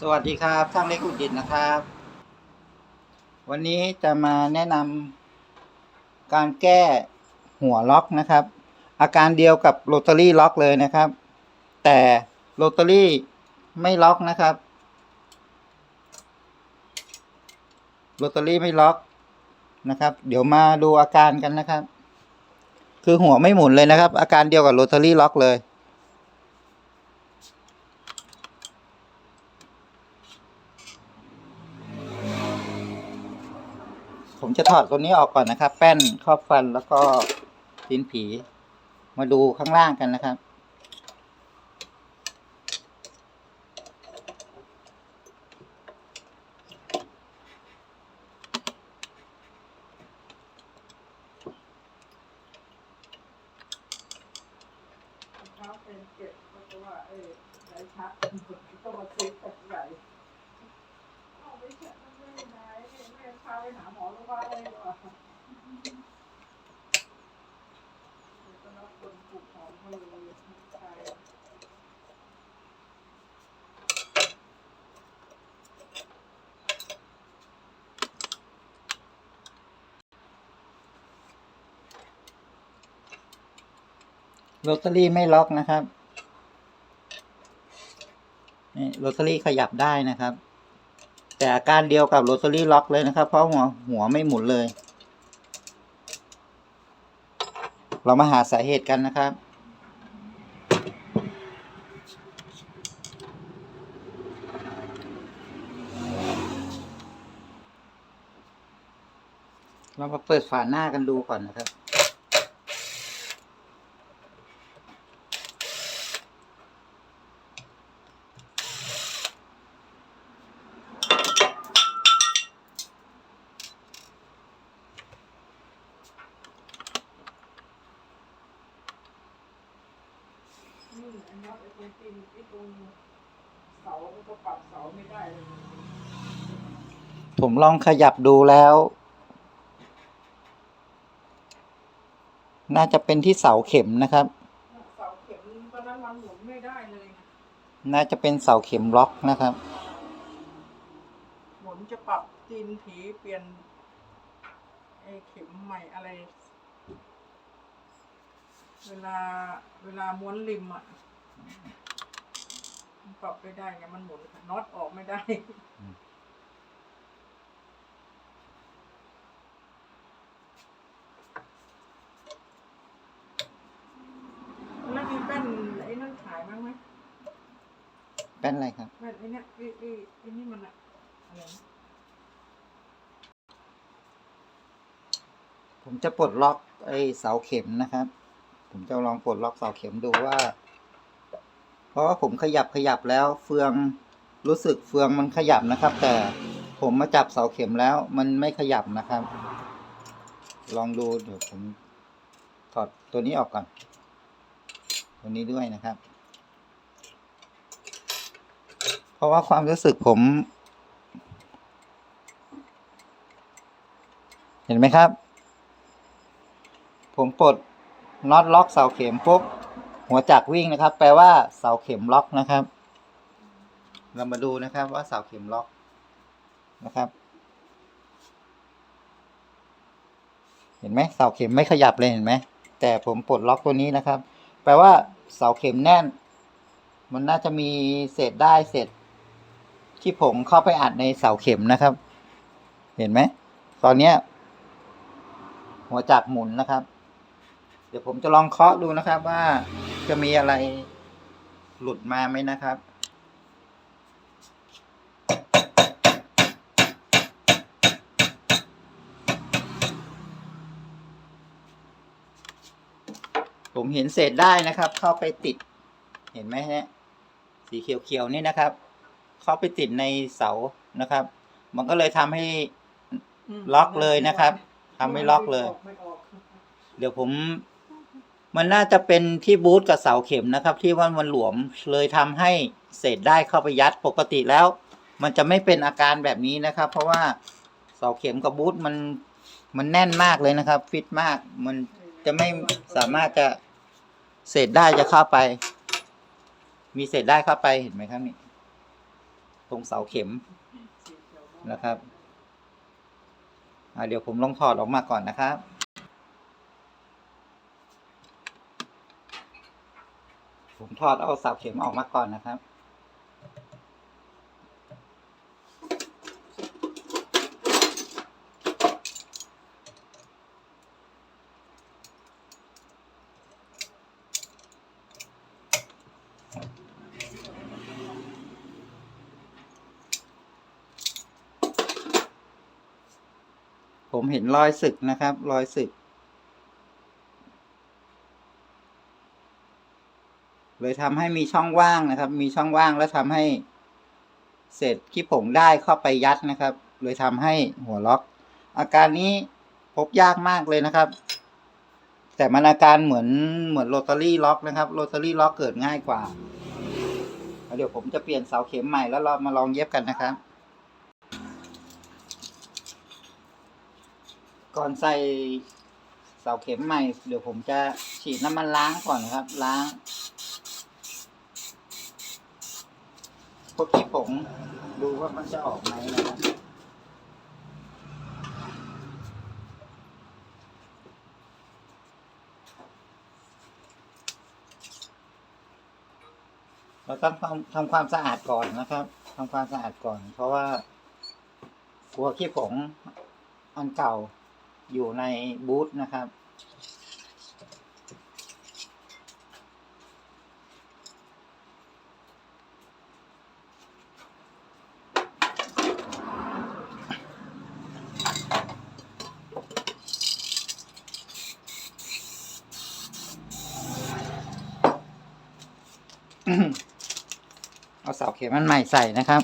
สวัสดีครับช่างเล็กอุดดิตนะครับ วันนี้จะมาแนะนำการแก้หัวล็อกนะครับ อาการเดียวกับโรตารี่ล็อกเลยนะครับ แต่โรตารี่ไม่ล็อกนะครับโรตารี่ไม่ล็อกนะครับ เดี๋ยวมาดูอาการกันนะครับ คือหัวไม่หมุนเลยนะครับ อาการเดียวกับโรตารี่ล็อกเลย ผมจะถอดตัวนี้ออกก่อนนะครับ แป้นครอบฟันแล้วก็ลิ้นผี มาดูข้างล่างกันนะครับ เขาเป็นเก็บเพราะว่าเออไหนชักต้องมาซื้อจากไหนเอาไปเช็ดมันไม่ได้แม่พาไปหาหมอโรงพยาบาลเลยดีกว่าเดี๋ยวก็รับคนปลูกหอมมาเลยใช่ โรตารี่ไม่ล็อกนะครับ นี่โรตารี่ขยับได้นะครับ แต่อาการเดียวกับโรตารี่ล็อกเลยนะครับ เพราะหัวหัวไม่หมุนเลย เรามาหาสาเหตุกันนะครับเรามาเปิดฝาหน้ากันดูก่อนนะครับ นี่อันนี้ไอ้ตรงตีนไอ้ตรงเสามันก็ปรับเสาไม่ได้เลย ผมลองขยับดูแล้ว น่าจะเป็นที่เสาเข็มนะครับ เสาเข็มตอนนั้นมันหมุนไม่ได้เลยนะน่าจะเป็นเสาเข็มล็อกนะครับ หมุนจะปรับตีนผีเปลี่ยนไอ้เข็มใหม่อะไร เวลาเวลาม้วนริมอะมันปรับไม่ได้ไงมันหมุนน็อตออกไม่ได้ อืม แล้วมีแป้นไอ้นั่นขายบ้างไหม เป็นอะไรครับแป้นไอ้นี่ไอ้ไอ้ไอ้นี่มันอะอะไรนะผมจะปลดล็อกไอ้เสาเข็มนะครับ ผมจะลองปลดล็อกเสาเข็มดูว่า เพราะว่าผมขยับขยับแล้ว เฟืองรู้สึกเฟืองมันขยับนะครับ แต่ผมมาจับเสาเข็มแล้วมันไม่ขยับนะครับ ลองดูเดี๋ยวผมถอดตัวนี้ออกก่อน ตัวนี้ด้วยนะครับ เพราะว่าความรู้สึกผม เห็นไหมครับ ผมปลดน็อตล็อกเสาเข็มปุ๊บหัวจักรวิ่งนะครับ แปลว่าเสาเข็มล็อกนะครับ เรามาดูนะครับว่าเสาเข็มล็อกนะครับ เห็นไหมเสาเข็มไม่ขยับเลยเห็นไหมแต่ผมปลดล็อกตัวนี้นะครับ แปลว่าเสาเข็มแน่น มันน่าจะมีเศษได้เศษ ที่ผมเข้าไปอัดในเสาเข็มนะครับ เห็นไหม ตอนเนี้ย หัวจักหมุนนะครับ เดี๋ยวผมจะลองเคาะดูนะครับ ว่าจะมีอะไรหลุดมาไหมนะครับผมเห็นเศษได้นะครับ เข้าไปติด เห็นไหมฮะ สีเขียวๆนี่นะครับ เข้าไปติดในเสานะครับ มันก็เลยทำให้ล็อกเลยนะครับทำให้ล็อกเลย ไม่ออกเดี๋ยวผม มันน่าจะเป็นที่บูทกับเสาเข็มนะครับ ที่ว่ามันหลวมเลยทำให้เศษได้เข้าไปยัดปกติแล้ว มันจะไม่เป็นอาการแบบนี้นะครับ เพราะว่าเสาเข็มกับบูทมันมันแน่นมากเลยนะครับ ฟิตมาก มันจะไม่สามารถจะเศษได้จะเข้าไป มีเศษได้เข้าไปเห็นไหมครับนี่ ตรงเสาเข็มนะครับเดี๋ยวผมลองถอดออกมาก่อนนะครับ ผมถอดเอาเสาเข็มออกมาก่อนนะครับ ผมเห็นรอยสึกนะครับ รอยสึก เลยทำให้มีช่องว่างนะครับ มีช่องว่างแล้วทำให้เศษขี้ผงได้เข้าไปยัดนะครับ เลยทำให้หัวล็อก อาการนี้พบยากมากเลยนะครับ แต่มันอาการเหมือนเหมือนโรตารี่ล็อกนะครับโรตารี่ล็อกเกิดง่ายกว่า เดี๋ยวผมจะเปลี่ยนเสาเข็มใหม่แล้วเรามาลองเย็บกันนะครับ ก่อนใส่เสาเข็มใหม่ เดี๋ยวผมจะฉีดน้ำมันล้างก่อนนะครับ ล้างพวกขี้ผงดูว่ามันจะออกไหมนะครับเราต้องทำทำความสะอาดก่อนนะครับทำความสะอาดก่อน เพราะว่ากลัวขี้ผงอันเก่า อยู่ในบูธนะครับ เอาเสาเข็มมันใหม่ใส่นะครับ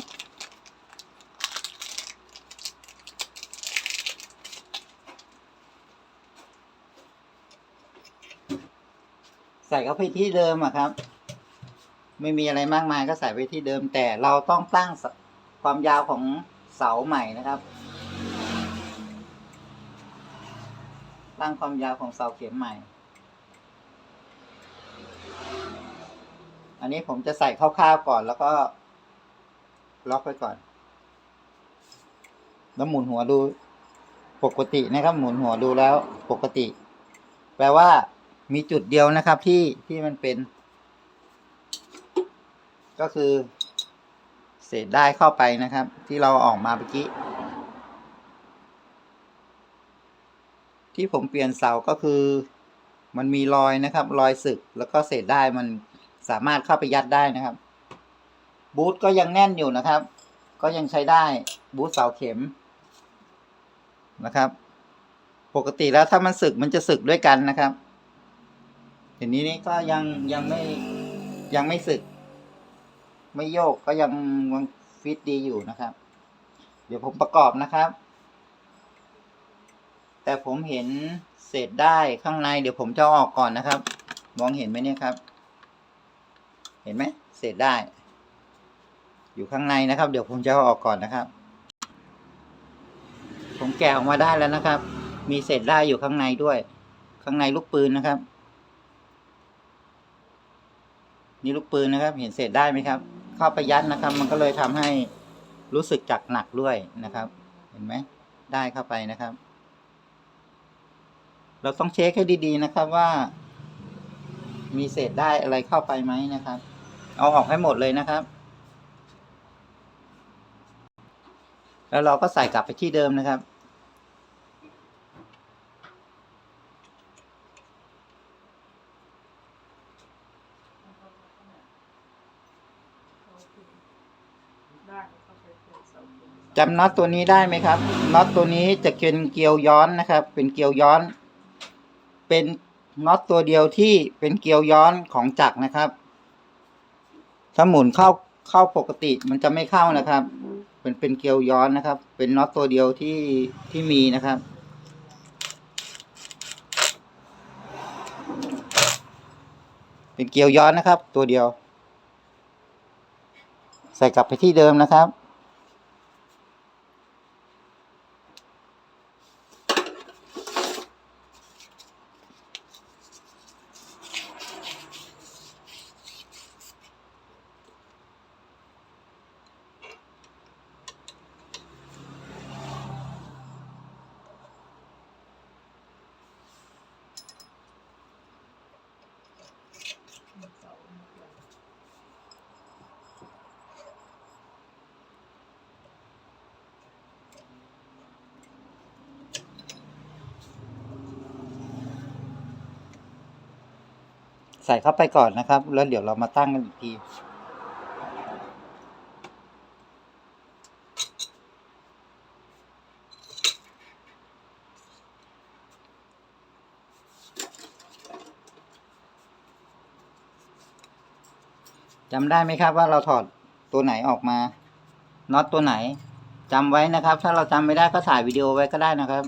เข้าไปที่เดิมอะครับ ไม่มีอะไรมากมายก็ใส่ไปที่เดิม แต่เราต้องตั้งความยาวของเสาใหม่นะครับ ตั้งความยาวของเสาเข็มใหม่ อันนี้ผมจะใส่คร่าวๆก่อนแล้วก็ล็อกไว้ก่อน แล้วหมุนหัวดูปกตินะครับ หมุนหัวดูแล้วปกติ แปลว่า มีจุดเดียวนะครับที่ที่มันเป็น ก็คือ เศษได้เข้าไปนะครับ ที่เราออกมาเมื่อกี้ ที่ผมเปลี่ยนเสาก็คือ มันมีรอยนะครับ รอยสึกแล้วก็เศษได้มันสามารถเข้าไปยัดได้นะครับ บูทก็ยังแน่นอยู่นะครับ ก็ยังใช้ได้บูทเสาเข็มนะครับ ปกติแล้วถ้ามันสึกมันจะสึกด้วยกันนะครับ ทีนี้นี่ก็ยังยังไม่ยังไม่สึก ไม่โยกก็ยังยังฟิตดีอยู่นะครับ เดี๋ยวผมประกอบนะครับ แต่ผมเห็นเศษได้ข้างใน เดี๋ยวผมจะออกก่อนนะครับ มองเห็นไหมเนี่ยครับ เห็นไหมเศษได้ อยู่ข้างในนะครับ เดี๋ยวผมจะออกก่อนนะครับ ผมแกะออกมาได้แล้วนะครับ มีเศษได้อยู่ข้างในด้วย ข้างในลูกปืนนะครับ นี่ลูกปืนนะครับ เห็นเศษได้ไหมครับ เข้าไปยัดนะครับ มันก็เลยทำให้รู้สึกจักหนักด้วยนะครับ เห็นไหมได้เข้าไปนะครับ เราต้องเช็คให้ดีๆนะครับว่า มีเศษได้อะไรเข้าไปไหมนะครับ เอาออกให้หมดเลยนะครับ แล้วเราก็ใส่กลับไปที่เดิมนะครับ ได้เข้าไปเป็นเสาเข็ม จำน็อตตัวนี้ได้ไหมครับน็อตตัวนี้จะเป็นเกลียวย้อนนะครับ เป็นเกลียวย้อน เป็นน็อตตัวเดียวที่เป็นเกลียวย้อนของจักรนะครับ ถ้าหมุนเข้าเข้าปกติมันจะไม่เข้านะครับ เป็นเป็นเกลียวย้อนนะครับ เป็นน็อตตัวเดียวที่ที่มีนะครับเป็นเกลียวย้อนนะครับ ตัวเดียว ใส่กลับไปที่เดิมนะครับ ส่เข้าไปก่อนนะครับ แล้วเดี๋ยวเรามาตั้งกันอีกทีจำได้ไหมครับว่าเราถอดตัวไหนออกมาน็อตตัวไหนจำไว้นะครับ ถ้าเราจำไม่ได้ก็ถ่ายวิดีโอไว้ก็ได้นะครับ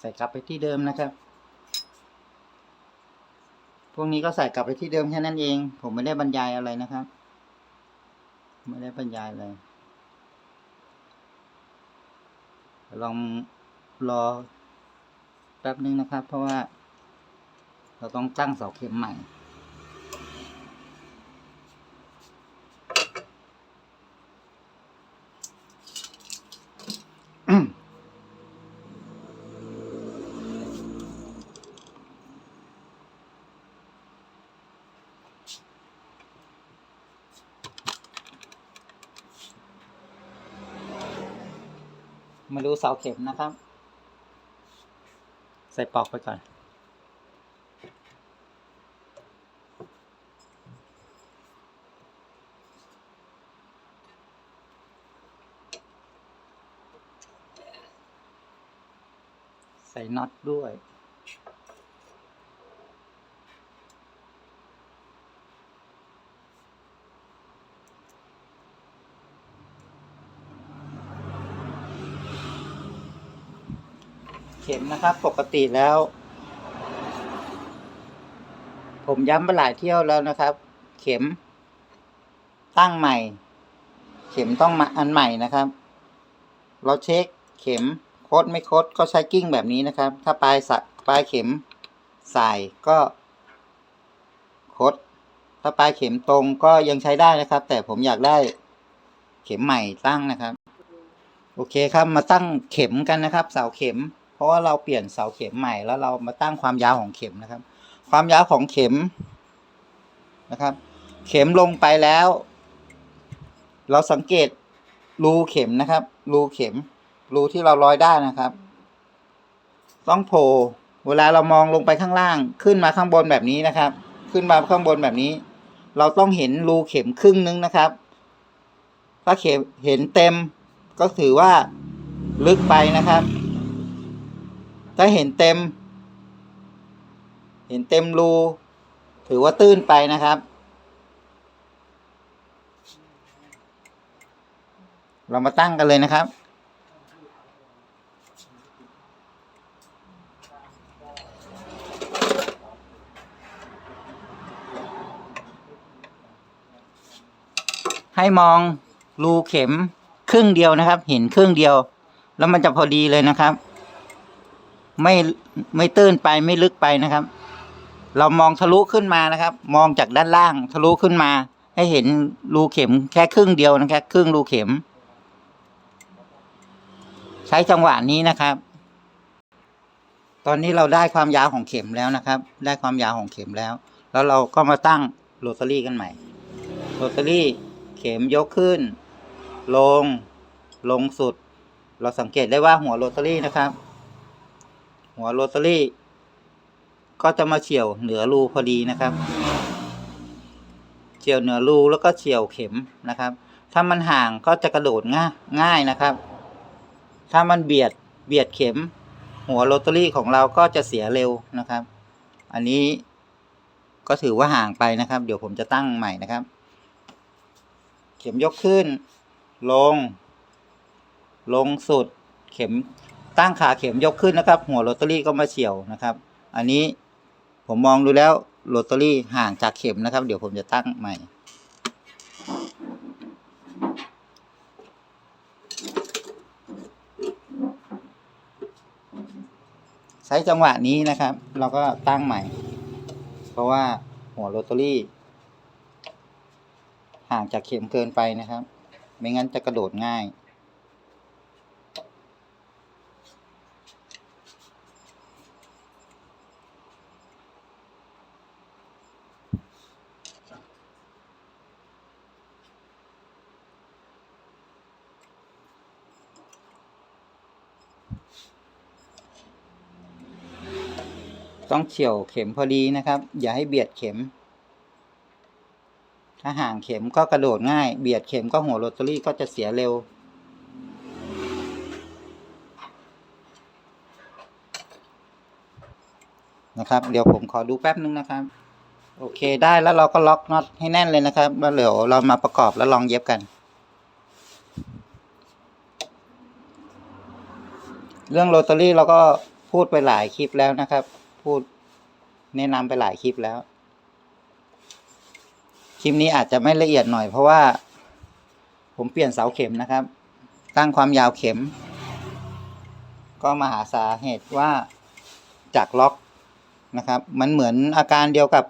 ใส่กลับไปที่เดิมนะครับ พวกนี้ก็ใส่กลับไปที่เดิมแค่นั้นเอง ผมไม่ได้บรรยายอะไรนะครับ ไม่ได้บรรยายอะไรลองรอแป๊บนึงนะครับ เพราะว่า เราต้องตั้งเสาเข็มใหม่ มาดูเสาเข็มนะครับ ใส่ปอกไปก่อน ใส่น็อตด้วย เข็มนะครับ ปกติแล้ว ผมย้ำไปหลายเที่ยวแล้วนะครับ เข็ม ตั้งใหม่ เข็มต้องมาอันใหม่นะครับ เราเช็คเข็มโคดไม่โคดก็ใช้กิ้งแบบนี้นะครับ ถ้าปลายสปลายเข็มสายก็โคดถ้าปลายเข็มตรงก็ยังใช้ได้นะครับ แต่ผมอยากได้เข็มใหม่ตั้งนะครับ โอเคครับมาตั้งเข็มกันนะครับ เสาเข็ม เพราะว่าเราเปลี่ยนเสาเข็มใหม่แล้วเรามาตั้งความยาวของเข็มนะครับ ความยาวของเข็มนะครับ เข็มลงไปแล้ว เราสังเกตรูเข็มนะครับ รูเข็ม รูที่เราร้อยได้นะครับ ต้องโผล่เวลาเรามองลงไปข้างล่างขึ้นมาข้างบนแบบนี้นะครับ ขึ้นมาข้างบนแบบนี้ เราต้องเห็นรูเข็มครึ่งนึงนะครับ ถ้าเข็มเห็นเต็มก็ถือว่าลึกไปนะครับ ถ้าเห็นเต็ม เห็นเต็มรู ถือว่าตื้นไปนะครับ เรามาตั้งกันเลยนะครับให้มองรูเข็มครึ่งเดียวนะครับ เห็นครึ่งเดียว แล้วมันจะพอดีเลยนะครับ ไม่ไม่ตื้นไปไม่ลึกไปนะครับ เรามองทะลุขึ้นมานะครับ มองจากด้านล่างทะลุขึ้นมา ให้เห็นรูเข็มแค่ครึ่งเดียวนะครับครึ่งรูเข็ม ใช้จังหวะนี้นะครับ ตอนนี้เราได้ความยาวของเข็มแล้วนะครับ ได้ความยาวของเข็มแล้ว แล้วเราก็มาตั้งโรตารี่กันใหม่โรตารี่เข็มยกขึ้น ลงลงสุด เราสังเกตได้ว่าหัวโรตารี่นะครับ หัวโรตารี่ ก็จะมาเฉียวเหนือรูพอดีนะครับ เฉียวเหนือรูแล้วก็เฉียวเข็มนะครับ ถ้ามันห่างก็จะกระโดดง่ายง่ายนะครับ ถ้ามันเบียดเบียดเข็ม หัวโรตารี่ของเราก็จะเสียเร็วนะครับ อันนี้ก็ถือว่าห่างไปนะครับ เดี๋ยวผมจะตั้งใหม่นะครับ เข็มยกขึ้น ลง ลงสุด เข็ม ตั้งขาเข็มยกขึ้นนะครับ หัวโรตารี่ก็มาเฉียวนะครับ อันนี้ผมมองดูแล้วโรตารี่ห่างจากเข็มนะครับ เดี๋ยวผมจะตั้งใหม่ ใช้จังหวะนี้นะครับ เราก็ตั้งใหม่ เพราะว่าหัวโรตารี่ ห่างจากเข็มเกินไปนะครับ ไม่งั้นจะกระโดดง่าย ต้องเฉียวเข็มพอดีนะครับ อย่าให้เบียดเข็ม ถ้าห่างเข็มก็กระโดดง่าย เบียดเข็มก็หัวโรตารี่ก็จะเสียเร็ว นะครับ เดี๋ยวผมขอดูแป๊บนึงนะครับ โอเคได้แล้วเราก็ล็อกน็อตให้แน่นเลยนะครับแล้วเดี๋ยวเรามาประกอบแล้วลองเย็บกันเรื่องโรตารี่เราก็พูดไปหลายคลิปแล้วนะครับ พูดแนะนำไปหลายคลิปแล้ว คลิปนี้อาจจะไม่ละเอียดหน่อยเพราะว่า ผมเปลี่ยนเสาเข็มนะครับ ตั้งความยาวเข็ม ก็มาหาสาเหตุว่าจากล็อกนะครับ มันเหมือนอาการเดียวกับ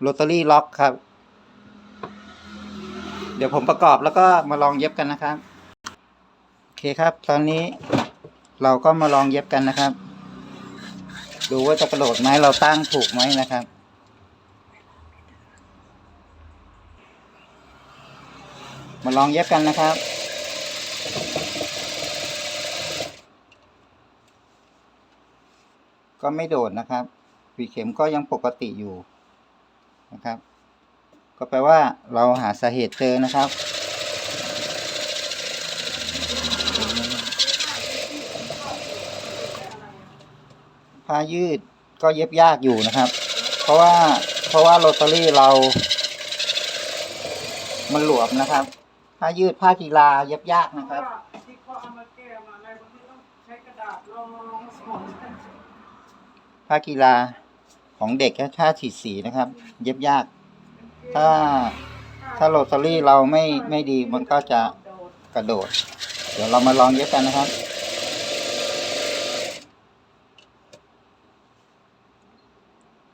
โรตารี่ล็อกครับ เดี๋ยวผมประกอบแล้วก็มาลองเย็บกันนะครับ โอเคครับ ตอนนี้เราก็มาลองเย็บกันนะครับ ดูว่าจะกระโดดไหมเราตั้งถูกไหมนะครับ มาลองเย็บกันนะครับก็ไม่โดดนะครับหวีเข็มก็ยังปกติอยู่นะครับ ก็แปลว่าเราหาสาเหตุเจอนะครับ ผ้ายืดก็เย็บยากอยู่นะครับ เพราะว่าเพราะว่าโรตารี่เรา มันหลวมนะครับ ผ้ายืดผ้ากีฬาเย็บยากนะครับที่เขาเอามาแก้มาอะไรบางทีต้องใช้กระดาษรองสมองผ้ากีฬาของเด็กแค่ผ้าฉีดสีนะครับ เย็บยาก ถ้าถ้าโรตารี่เราไม่ไม่ดีมันก็จะกระโดด เดี๋ยวเรามาลองเย็บกันนะครับ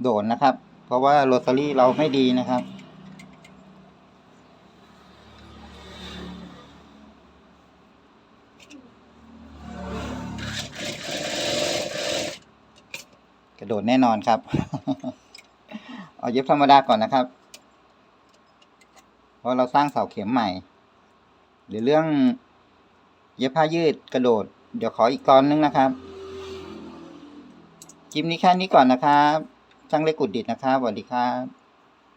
โดดนะครับ เพราะว่าโรตารี่เราไม่ดีนะครับ กระโดดแน่นอนครับ เอาเย็บธรรมดาก่อนนะครับ เพราะเราสร้างเสาเข็มใหม่ เดี๋ยวเรื่องเย็บผ้ายืดกระโดด เดี๋ยวขออีกตอนนึงนะครับคลิปนี้แค่นี้ก่อนนะครับ ช่างเล็กกุดดิดนะครับสวัสดีครับ